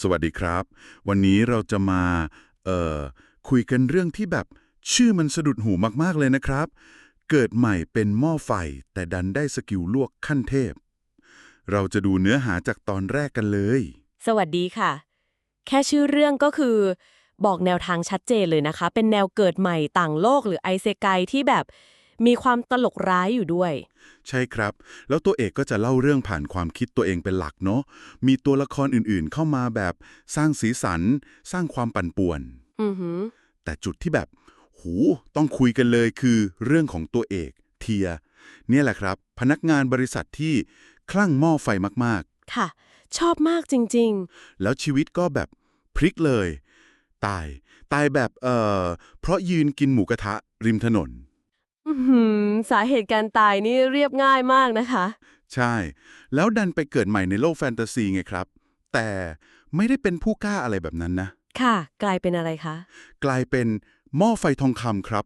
สวัสดีครับ วันนี้เราจะมาเอ่อคุยกันเรื่องที่แบบชื่อมันสะดุดหูมากๆเลยนะครับ เกิดใหม่เป็นหม้อไฟ แต่ดันได้สกิลลวกขั้นเทพ เราจะดูเนื้อหาจากตอนแรกกันเลย สวัสดีค่ะ แค่ชื่อเรื่องก็คือ บอกแนวทางชัดเจนเลยนะคะ เป็นแนวเกิดใหม่ต่างโลกหรือไอเซไกที่แบบ มีความตลกร้ายอยู่ด้วย ใช่ครับ แล้วตัวเอกก็จะเล่าเรื่องผ่านความคิดตัวเองเป็นหลักเนาะมีตัวละครอื่นๆ เข้ามาแบบสร้างสีสัน สร้างความปั่นป่วน อือหือ แต่จุดที่แบบ หูต้องคุยกันเลยคือเรื่องของตัวเอก เทีย เนี่ยแหละครับ พนักงานบริษัทที่คลั่งหม้อไฟมากค่ะ ชอบมากจริง ๆ แล้วชีวิตก็แบบพลิกเลย ตาย ตายแบบเอ่อเพราะยืนกินหมูกระทะริมถนนๆ อือหือสาเหตุการตายนี่เรียบง่ายมากนะคะ ใช่ แล้วดันไปเกิดใหม่ในโลกแฟนตาซีไงครับ แต่ไม่ได้เป็นผู้กล้าอะไรแบบนั้นนะ ค่ะ กลายเป็นอะไรคะ กลายเป็นหม้อไฟทองคำครับ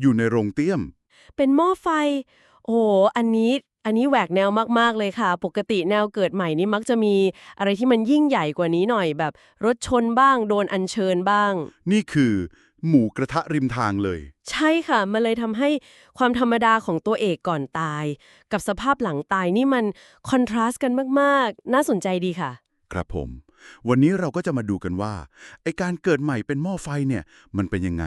อยู่ในโรงเตี้ยม เป็นหม้อไฟ โอ้โหอันนี้ อันนี้แหวกแนวมาก ๆ เลยค่ะ ปกติแนวเกิดใหม่นี่มักจะมีอะไรที่มันยิ่งใหญ่กว่านี้หน่อยแบบรถชนบ้าง โดนอัญเชิญบ้าง นี่คือ หมูกระทะริมทางเลย ใช่ค่ะ มันเลยทำให้ความธรรมดาของตัวเอกก่อนตาย กับสภาพหลังตายนี่มันคอนทราสต์กันมากๆ น่าสนใจดีค่ะ ครับผม วันนี้เราก็จะมาดูกันว่าไอการเกิดใหม่เป็นหม้อไฟเนี่ย มันเป็นยังไง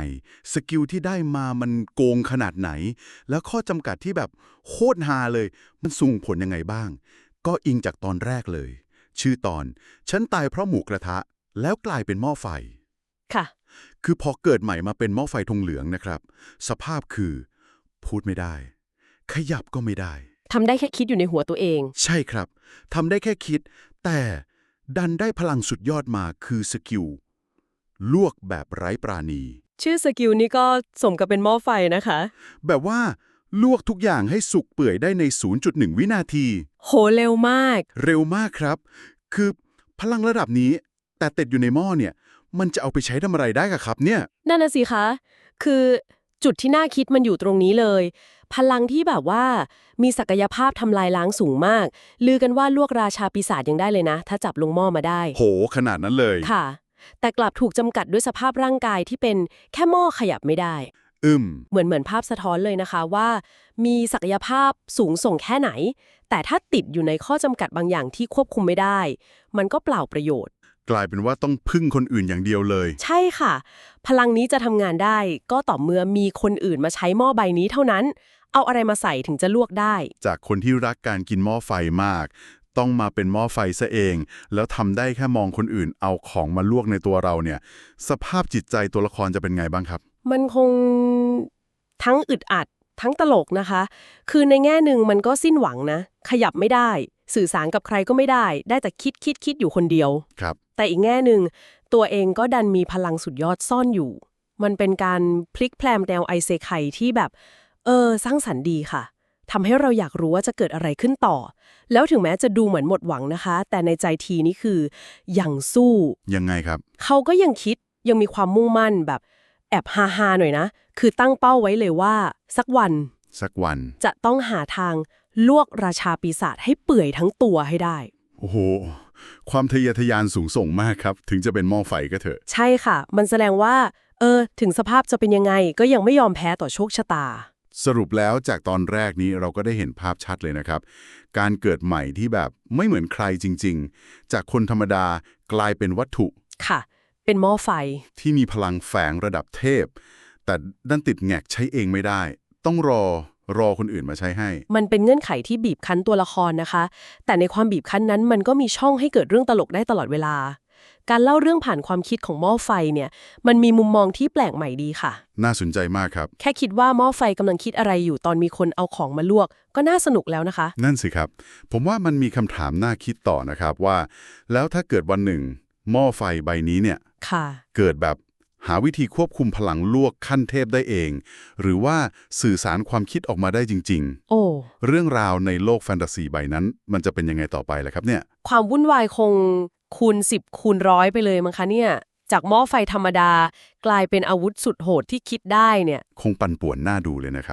สกิลที่ได้มามันโกงขนาดไหน แล้วข้อจำกัดที่แบบโคตรฮาเลย มันส่งผลยังไงบ้าง ก็อิงจากตอนแรกเลย ชื่อตอน ฉันตายเพราะหมูกระทะ แล้วกลายเป็นหม้อไฟค่ะ คือพอเกิดใหม่มาเป็นหม้อไฟทองเหลืองนะครับ สภาพคือ พูดไม่ได้ ขยับก็ไม่ได้ ทำได้แค่คิดอยู่ในหัวตัวเอง ใช่ครับทำได้แค่คิด แต่ดันได้พลังสุดยอดมาคือสกิลลวกแบบไร้ปราณี ชื่อสกิลนี้ก็สมกับเป็นหม้อไฟนะคะ แบบว่าลวกทุกอย่างให้สุกเปื่อยได้ใน 0.1 วินาที โหเร็วมาก เร็วมากครับ คือพลังระดับนี้ แต่ติดอยู่ในหม้อเนี่ย มันจะเอาไปใช้ทำอะไรได้กะครับเนี่ย นั่นน่ะสิคะ คือจุดที่น่าคิดมันอยู่ตรงนี้เลย พลังที่แบบว่ามีศักยภาพทำลายล้างสูงมาก ลือกันว่าลวกราชาปีศาจยังได้เลยนะ ถ้าจับลงหม้อมาได้ โห ขนาดนั้นเลย ค่ะ แต่กลับถูกจำกัดด้วยสภาพร่างกายที่เป็นแค่หม้อขยับไม่ได้อึมเหมือนเหมือนภาพสะท้อนเลยนะคะว่า มีศักยภาพสูงส่งแค่ไหน แต่ถ้าติดอยู่ในข้อจำกัดบางอย่างที่ควบคุมไม่ได้ มันก็เปล่าประโยชน์ กลายเป็นว่าต้องพึ่งคนอื่นอย่างเดียวเลย ใช่ค่ะ พลังนี้จะทำงานได้ ก็ต่อเมื่อมีคนอื่นมาใช้หม้อใบนี้เท่านั้น เอาอะไรมาใส่ถึงจะลวกได้ จากคนที่รักการกินหม้อไฟมาก ต้องมาเป็นหม้อไฟซะเอง แล้วทำได้แค่มองคนอื่น เอาของมาลวกในตัวเราเนี่ย สภาพจิตใจตัวละครจะเป็นไงบ้างครับ มันคงทั้งอึดอัด ทั้งตลกนะคะ คือในแง่หนึ่งมันก็สิ้นหวังนะ ขยับไม่ได้ สื่อสารกับใครก็ไม่ได้ ได้แต่คิดคิดคิดอยู่คนเดียว ครับ แต่อีกแง่หนึ่งตัวเองก็ดันมีพลังสุดยอดซ่อนอยู่ มันเป็นการพลิกแพลมแนวไอเซไคที่แบบ เออ สร้างสรรค์ดีค่ะทำให้เราอยากรู้ว่าจะเกิดอะไรขึ้นต่อ แล้วถึงแม้จะดูเหมือนหมดหวังนะคะ แต่ในใจทีนี่คือยังสู้ ยังไงครับ เขาก็ยังคิดยังมีความมุ่งมั่นแบบ แอบฮาฮาๆหน่อยนะ คือตั้งเป้าไว้เลยว่า สักวัน สักวัน จะต้องหาทางลวกราชาปีศาจให้เปื่อยทั้งตัวให้ได้ โอ้โห ความทะเยอทะยานสูงส่งมากครับ ถึงจะเป็นหม้อไฟก็เถอะ ใช่ค่ะ มันแสดงว่า เออ ถึงสภาพจะเป็นยังไง ก็ยังไม่ยอมแพ้ต่อโชคชะตา สรุปแล้วจากตอนแรกนี้เราก็ได้เห็นภาพชัดเลยนะครับ การเกิดใหม่ที่แบบไม่เหมือนใครจริง ๆ จากคนธรรมดากลายเป็นวัตถุ ค่ะ เป็นหม้อไฟ ที่มีพลังแฝงระดับเทพ แต่ดันติดแงกใช้เองไม่ได้ ต้องรอรอคนอื่นมาใช้ให้ มันเป็นเงื่อนไขที่บีบคั้นตัวละครนะคะ แต่ในความบีบคั้นนั้นมันก็มีช่องให้เกิดเรื่องตลกได้ตลอดเวลา การเล่าเรื่องผ่านความคิดของหม้อไฟเนี่ย มันมีมุมมองที่แปลกใหม่ดีค่ะ น่าสนใจมากครับ แค่คิดว่าหม้อไฟกำลังคิดอะไรอยู่ตอนมีคนเอาของมาลวก ก็น่าสนุกแล้วนะคะ นั่นสิครับ ผมว่ามันมีคำถามน่าคิดต่อนะครับว่า แล้วถ้าเกิดวันหนึ่ง หม้อไฟใบนี้เนี่ย ค่ะ เกิดแบบหาวิธีควบคุมพลังลวกขั้นเทพได้เอง หรือว่าสื่อสารความคิดออกมาได้จริงโอ้ๆเรื่องราวในโลกแฟนตาซีใบนั้น มันจะเป็นยังไงต่อไปล่ะครับเนี่ย ความวุ่นวายคงคูณ10คูณร้อยไปเลยมั้งคะเนี่ย จากหม้อไฟธรรมดา กลายเป็นอาวุธสุดโหดที่คิดได้เนี่ย คงปั่นป่วนน่าดูเลยนะครับ